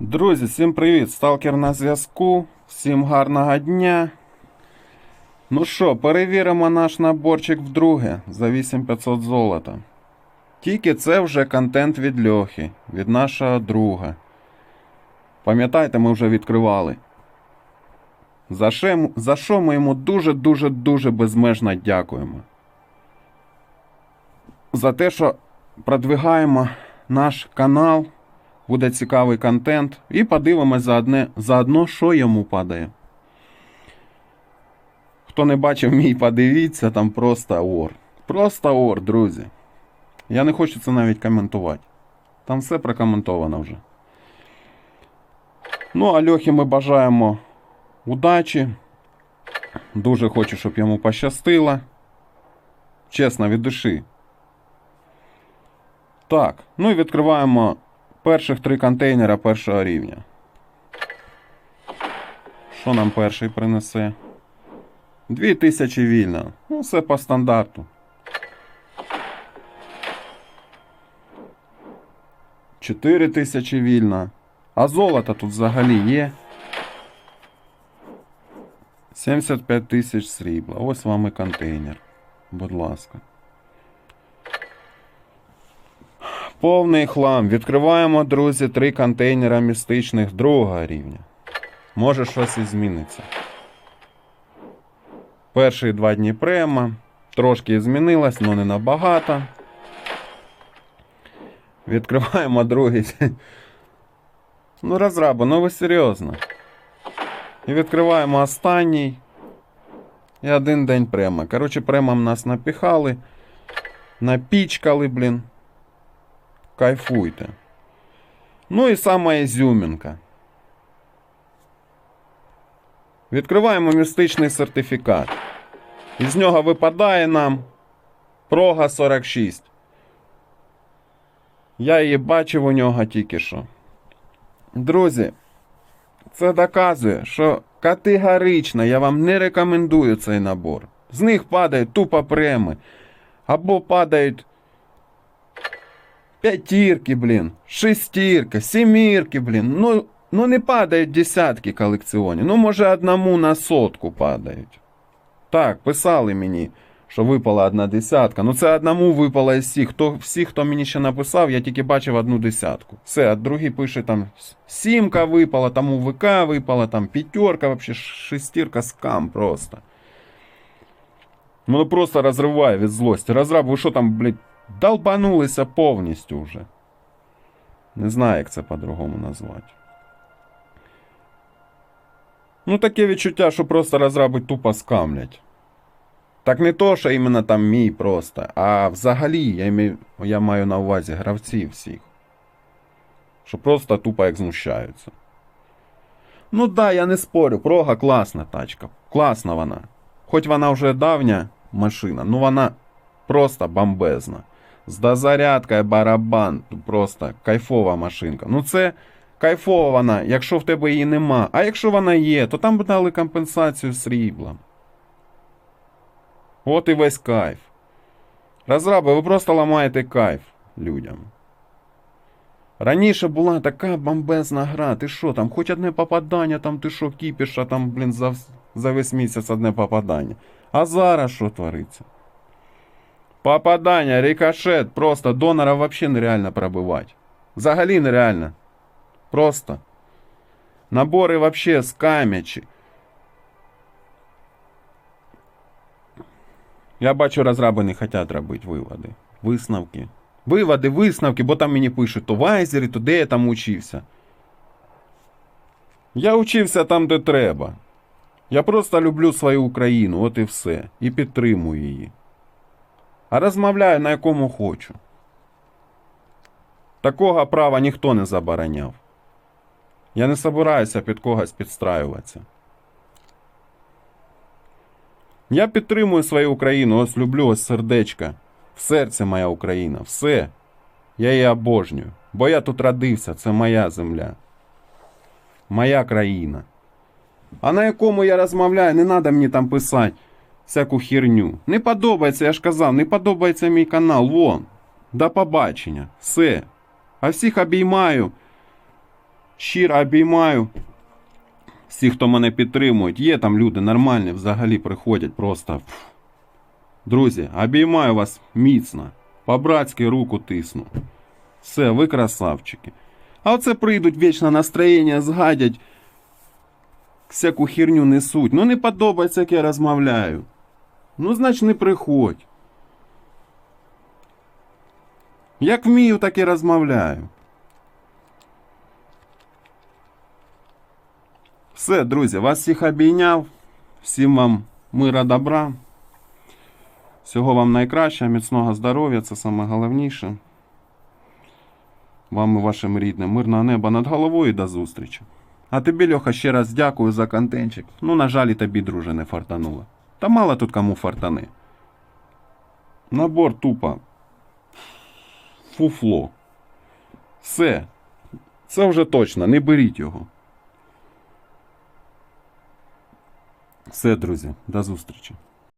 Друзі, всім привіт! Сталкер на зв'язку. Всім гарного дня. Ну що, перевіримо наш наборчик вдруге за 8500 золота. Тільки це вже контент від Льохи, від нашого друга. Пам'ятаєте, ми вже відкривали. За що, за що ми йому дуже-дуже дуже безмежно дякуємо. За те, що продвигаємо наш канал буде цікавий контент. І подивимось заодне, заодно, що йому падає. Хто не бачив мій, подивіться, там просто ор. Просто ор, друзі. Я не хочу це навіть коментувати. Там все прокоментовано вже. Ну, а Льохі ми бажаємо удачі. Дуже хочу, щоб йому пощастило. Чесно, від душі. Так, ну і відкриваємо перших три контейнера першого рівня. Що нам перший принесе? 2000 вільно. Ну, все по стандарту. 4 тисячі вільно. А золото тут взагалі є. 75 тисяч срібла. Ось вам і контейнер. Будь ласка. Повний хлам. Відкриваємо, друзі, три контейнера містичних другого рівня. Може щось і зміниться. Перші два дні према. Трошки змінилось, але не набагато. Відкриваємо другий. Ну, розраба, ну ви серйозно. І відкриваємо останній. І один день према. Коротше, премом нас напіхали. Напічкали, блін. Кайфуйте. Ну і сама ізюмінка. Відкриваємо містичний сертифікат. Із нього випадає нам прога 46. Я її бачив у нього тільки що. Друзі, це доказує, що категорично я вам не рекомендую цей набор. З них падають тупо преми. Або падають п'ятірки, блін, шестірки, сімірки, блін. Ну, ну не падають десятки колекціонів. Ну, може, одному на сотку падають. Так, писали мені, що випала одна десятка. Ну це одному випала із всіх. Хто, всі, хто мені ще написав, я тільки бачив одну десятку. Все, а другий пише там сімка випала, там УВК випала, там п'ятерка, вообще шестірка скам просто. Ну просто розриває від злості. Розраб, ви що там, блядь, долбанулися повністю вже. Не знаю, як це по-другому назвати. Ну, таке відчуття, що просто розраби тупо скамлять. Так не то, що іменно там мій просто, а взагалі я, маю, я маю на увазі гравців всіх. Що просто тупо як знущаються. Ну да, я не спорю, прога класна тачка. Класна вона. Хоч вона вже давня машина, ну вона просто бомбезна. З дозарядкою барабан, просто кайфова машинка. Ну це кайфова вона, якщо в тебе її нема. А якщо вона є, то там б дали компенсацію сріблом. От і весь кайф. Розраби, ви просто ламаєте кайф людям. Раніше була така бомбезна гра. Ти що там, хоч одне попадання, там ти що кіпіш, а там, блін, за, за весь місяць одне попадання. А зараз що твориться? Попадання, рикошет, просто донора взагалі нереально пробивати. Взагалі нереально. Просто. Набори вообще скамячі. Я бачу, розраби не хочуть робити виводи. Висновки. Виводи, висновки, бо там мені пишуть то вайзери, то де я там учився. Я учився там, де треба. Я просто люблю свою Україну, от і все. І підтримую її. А розмовляю на якому хочу. Такого права ніхто не забороняв. Я не собираюся під когось підстраюватися. Я підтримую свою Україну, ось люблю, ось сердечка. В серці моя Україна, все. Я її обожнюю. Бо я тут родився, це моя земля. Моя країна. А на якому я розмовляю, не треба мені там писати всяку херню. Не подобається, я ж казав, не подобається мій канал. Вон. До побачення. Все. А всіх обіймаю. Щиро. обіймаю. Всі, хто мене підтримують, є там люди нормальні, взагалі приходять просто. Друзі, обіймаю вас міцно. По-братськи руку тисну. Все, ви красавчики. А оце прийдуть вічно настроєння, згадять, всяку херню несуть. Ну не подобається, як я розмовляю. Ну, значить, не приходь. Як вмію, так і розмовляю. Все, друзі, вас всіх обійняв. Всім вам мира добра. Всього вам найкращого, міцного здоров'я, це саме головніше. Вам і вашим рідним мирного неба над головою і до зустрічі. А тобі, Льоха, ще раз дякую за контентчик. Ну, на жаль, і тобі, друже, не фартануло. Та мало тут кому фартани. Набор тупо. Фуфло. Все. Це вже точно, не беріть його. Все, друзі, до зустрічі.